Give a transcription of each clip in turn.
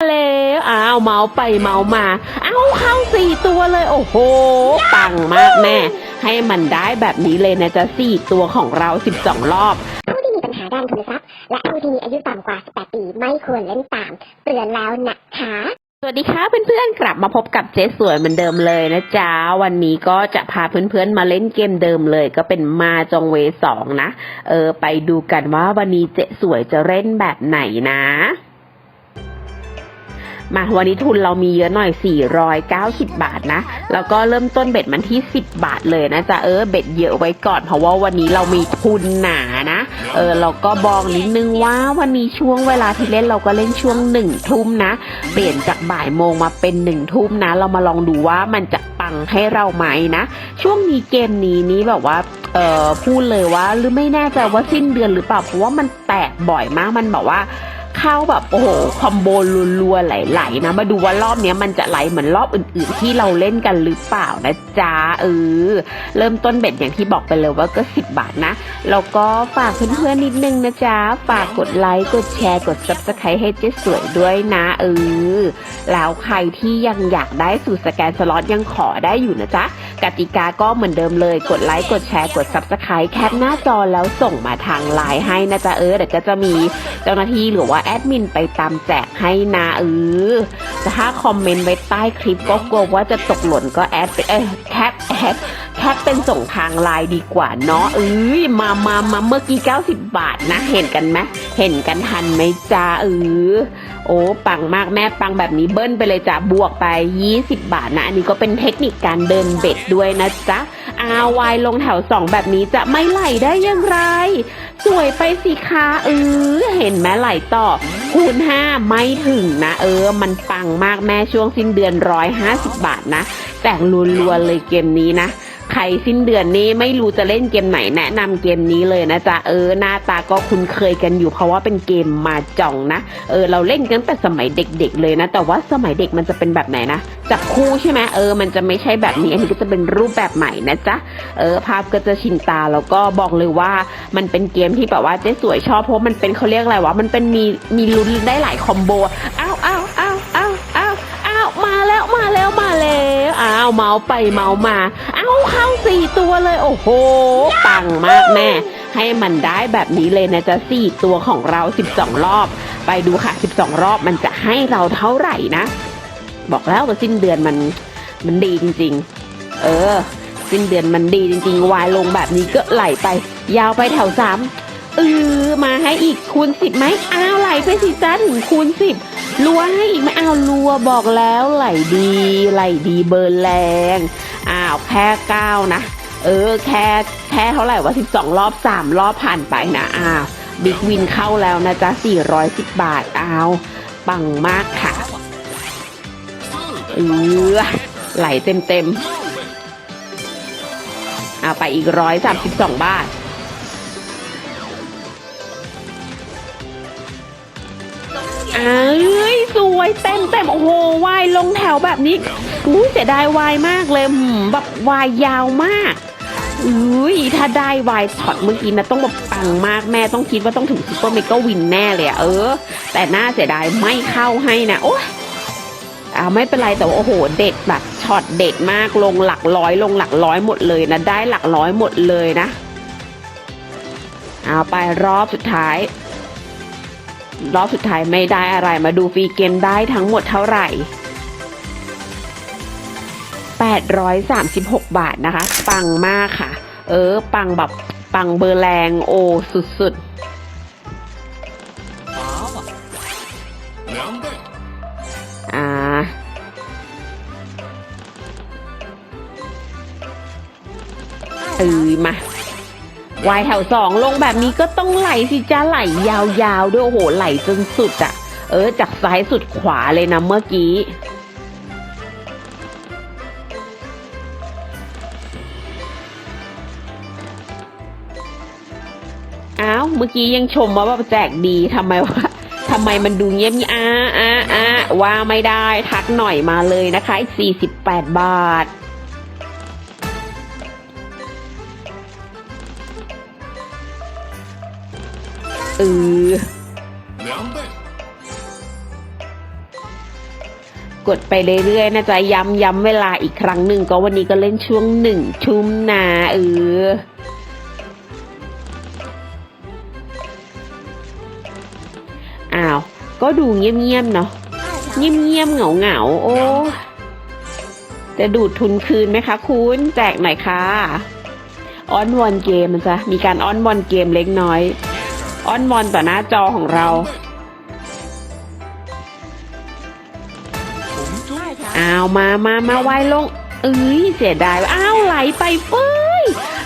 แล้วอ้าวเมาส์ไปเมาส์มา เอ้าเข้าสี่ตัวเลย โอ้โห ปังมากแม่ ให้มันได้แบบนี้เลยนะจ๊ะสี่ตัวของเรา12รอบ ผู้ที่มีปัญหาด้านทุนทรัพย์ และผู้ที่มีอายุต่ำกว่า 18 ปีไม่ควรเล่นตามเตือนแล้วนะคะสวัสดีค่ะเพื่อนๆกลับมาพบกับเจ๊สวยเหมือนเดิมเลยนะจ๊ะ วันนี้ก็จะพาเพื่อนๆมาเล่นเกมเดิมเลย ก็เป็นมาจองเวสองนะ เออ ไปดูกันว่าวันนี้เจ๊สวยจะเล่นแบบไหนนะ มาวันนี้ทุนเรามีเยอะหน่อย 490 บาทนะ แล้วก็เริ่มต้นเบ็ดมันที่ 10 บาทเลยนะจ๊ะ เออ เบ็ดเยอะไว้ก่อน เพราะว่าวันนี้เรามีทุนหนานะ เออ เราก็บอกนิดนึงว่าวันนี้ช่วงเวลาที่เล่นเราก็เล่นช่วงหนึ่งทุ่มนะ เปลี่ยนจากบ่ายโมงมาเป็นหนึ่งทุ่มนะ เรามาลองดูว่ามันจะปังให้เราไหมนะ ช่วงนี้เกมนี้นี้แบบว่าเออพูดเลยว่าหรือไม่แน่ใจว่าสิ้นเดือนหรือเปล่าเพราะว่ามันแตกบ่อยมากมันแบบว่า เข้าแบบโอ้โหคอมโบรัวๆไหลๆนะมาดูว่ารอบนี้มันจะไหลเหมือนรอบอื่นๆ ที่เราเล่นกันหรือเปล่านะจ๊ะเออเริ่มต้นเบ็ดอย่างที่บอกไปเลยว่าก็ 10 บาทนะแล้วก็ฝากเพื่อนๆนิดนึงนะจ๊ะฝากกดไลค์กดแชร์กด subscribe ให้เจ๊สวยด้วยนะเออแล้วใครที่ยังอยากได้สูตรสแกนสล็อตยังขอได้อยู่นะจ๊ะกติกาก็เหมือนเดิมเลยกดไลค์กดแชร์กด subscribe แคปหน้าจอแล้วส่งมาทางไลน์ให้นะจ๊ะเออเดี๋ยวก็จะมีเจ้าหน้าที่หรือว่าแอดมินไปตามแจกให้นะเออถ้าคอมเมนต์ไว้ใต้คลิปก็กลัวว่าจะตกหล่นก็แอดไปเอ้ยแคปแอดแคปเป็นส่งทางไลน์ดีกว่าเนาะเอ้ยมามามาเมื่อกี้ 90 บาทนะ เห็นกันไหมเห็นกันทันไหมจ้าเออโอ้ปังมากแม่ปังแบบนี้เบิ้ลไปเลยจ้ะบวกไป 20 บาทนะ อันนี้ก็เป็นเทคนิคการเดินเบ็ดด้วยนะจ๊ะ อาวายลงแถวสองแบบนี้จะไม่ไหลได้อยังไร สวยไปสิคะเออเห็นไหมไหลต่อ คูณ5ไม่ถึงนะ เออ มันปังมากแม่ช่วงสิ้นเดือนร้อยห้าสิบาทนะ แต่งรัวๆเลยเกมนี้นะ ใครสิ้นเดือนนี้ไม่รู้จะเล่นเกมไหนแนะนำเกมนี้เลยนะจ๊ะเออหน้าตาก็คุ้นเคยกันอยู่เพราะว่าเป็นเกมมาจ่องนะเออเราเล่นกันแต่สมัยเด็ก ๆ เลยนะ แต่ว่าสมัยเด็กมันจะเป็นแบบไหนนะจับคู่ใช่ไหมเออมันจะไม่ใช่แบบนี้ อันนี้ก็จะเป็นรูปแบบใหม่นะจ๊ะเออภาพก็จะชินตาแล้วก็บอกเลยว่ามันเป็นเกมที่แบบว่าเจ๊สวยชอบเพราะมันเป็นเขาเรียกอะไรวะมันเป็นมีมีลุ้นได้หลายคอมโบอ้าวอ้าวอ้าวอ้าวอ้าวอ้าวมาแล้วมาแล้วมาแล้วอ้าวเมาส์ไปเมาส์มา สี่ตัวเลย โอ้โห ปังมากแม่ ให้มันได้แบบนี้เลยนะจ๊ะสี่ตัวของเรา12รอบ ไปดูค่ะ12รอบมันจะให้เราเท่าไหร่นะ บอกแล้วว่าสิ้นเดือนมันมันดีจริง ๆ เออ สิ้นเดือนมันดีจริง ๆ วายลงแบบนี้ก็ไหลไป ยาวไปแถวสามเออมาให้อีกคูณสิบไหมอ้าวไหลไปสิจ้าถึงคูณสิบรัวให้อีกไหมอ้าวรัวบอกแล้วไหลดี ไหลดีเบอร์แรง อ้าวแค่เก้านะ เออแค่แค่เท่าไหร่ว่าสิบสองรอบสามรอบผ่านไปนะอ้าวบิ๊กวินเข้าแล้วนะจ๊ะสี่ร้อยสิบบาทอ้าวปังมากค่ะเออไหลเต็มเต็มเอาไปอีกร้อยสามสิบสองบาทอ้ายส วยเต็มเต็มโอ้โหวายลงแถวแบบนี้อุ้ยเสียดายวายมากเลยหืมแบบวายยาวมากอุ้ยถ้าได้วายช็อตเมื่อกี้นะต้องแบบปังมากแม่ต้องคิดว่าต้องถึงซุปเปอร์เมกาวินแน่เลยอะเออ แต่น่าเสียดายไม่เข้าให้นะโอ้ยอ่าไม่เป็นไรแต่ว่าโอ้โหเด็ดแบบช็อตเด็ดมากลงหลักร้อยลงหลักร้อยหมดเลยนะได้หลักร้อยหมดเลยนะเอาไปรอบสุดท้าย รอบสุดท้ายไม่ได้อะไรมาดูฟรีเกมได้ทั้งหมดเท่าไหร่ 836 บาทนะคะ ปังมากค่ะ เออ ปังแบบปังเบอร์แรงโอสุดๆเออมา วายแถวสองลงแบบนี้ก็ต้องไหลสิจ้าไหลยาวๆ ด้วยโอ้โหไหลจนสุดอะ่ะ เออ จากซ้ายสุดขวาเลยนะเมื่อกี้อ้าวเมื่อกี้ยังชมว่าแบบแจกดีทำไมวะทำไมมันดูเงียบๆอ่าอ่าอ่าว่าไม่ได้ทักหน่อยมาเลยนะคะอีก48 บาท เออ两倍，กดไปเรื่อยๆนะจ๊ะ ย้ำย้ำเวลาอีกครั้งหนึ่งก็วันนี้ก็เล่นช่วงหนึ่งทุ่มนาเอออ้าว ก็ดูเงียบๆเนาะเงียบๆเหงาๆโอ้จะดูดทุนคืนไหมคะคุณแจกหน่อยค่ะอ้อนวอนเกมมันจะมีการอ้อนวอนเกมเล็กน้อย อ้อนวอนต่อหน้าจอของเรา红中อ้าวมามามาไวายลง เอ้ยเสียดายว่ะอ้าวไหลไปเฟ้ย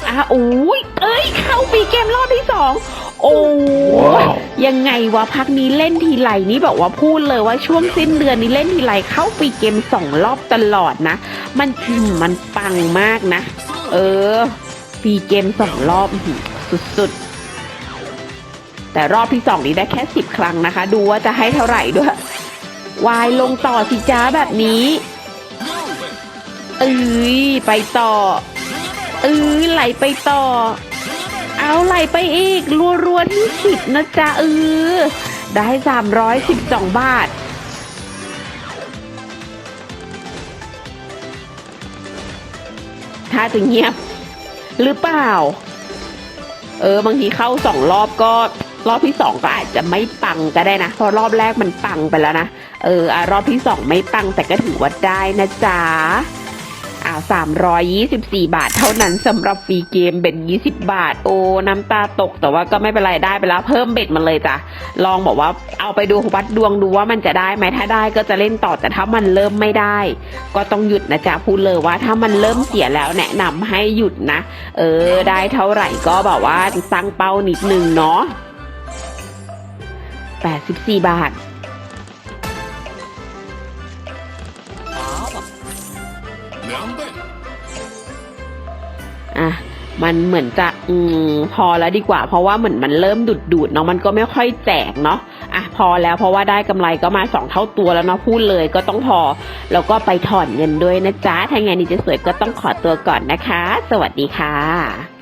อ้าวโอ้ยเอ้ย เข้าปีเกมรอบที่สองโอ้ยยังไงวะพักนี้เล่นทีไรนี่บอกว่าพูดเลยว่าช่วงสิ้นเดือนนี้เล่นทีไรเข้าปีเกมสองรอบตลอดนะ มันอืมมันปังมากนะ เออปีเกมสองรอบอื้อหือสุดๆ แต่รอบที่สองนี้ได้แค่สิบครั้งนะคะ ดูว่าจะให้เท่าไหร่ด้วย วายลงต่อสิจ้าแบบนี้เอ้ยไปต่อเอ้ยไหลไปต่อ เอาไหลไปอีก รัวๆที่สิบนะจ๊ะเออได้สามร้อยสิบสองบาทถ้าจะเงียบหรือเปล่า เออบางทีเข้าสองรอบก็ รอบที่สองก็อาจจะไม่ปังก็ได้นะ เพราะรอบแรกมันปังไปแล้วนะ เอออรอบที่สองไม่ปังแต่ก็ถือว่าได้นะจ๊ะอ่าสามร้อยยี่สิบสี่บาทเท่านั้นสำหรับฟรีเกมเบ็ดยี่สิบบาท โอ้ น้ำตาตกแต่ว่าก็ไม่เป็นไรได้ไปแล้วเพิ่มเบ็ดมันเลยจ้ะ ลองบอกว่าเอาไปดูวัดดวงดูว่ามันจะได้ไหมถ้าได้ก็จะเล่นต่อแต่ถ้ามันเริ่มไม่ได้ ก็ต้องหยุดนะจ๊ะพูดเลยว่าถ้ามันเริ่มเสียแล้วแนะนำให้หยุดนะ เออ ได้เท่าไหร่ก็แบบว่าตั้งเป้านิดนึงเนาะ 84 บาท อะ มันเหมือนจะอืมพอแล้วดีกว่า เพราะว่าเหมือนมันเริ่มดูดดูดเนาะมันก็ไม่ค่อยแจกเนาะอะพอแล้วเพราะว่าได้กำไรก็มาสองเท่าตัวแล้วเนาะพูดเลยก็ต้องพอ แล้วก็ไปถอนเงินด้วยนะจ๊ะถ้าไงนี่จะสวยก็ต้องขอตัวก่อนนะคะ สวัสดีค่ะ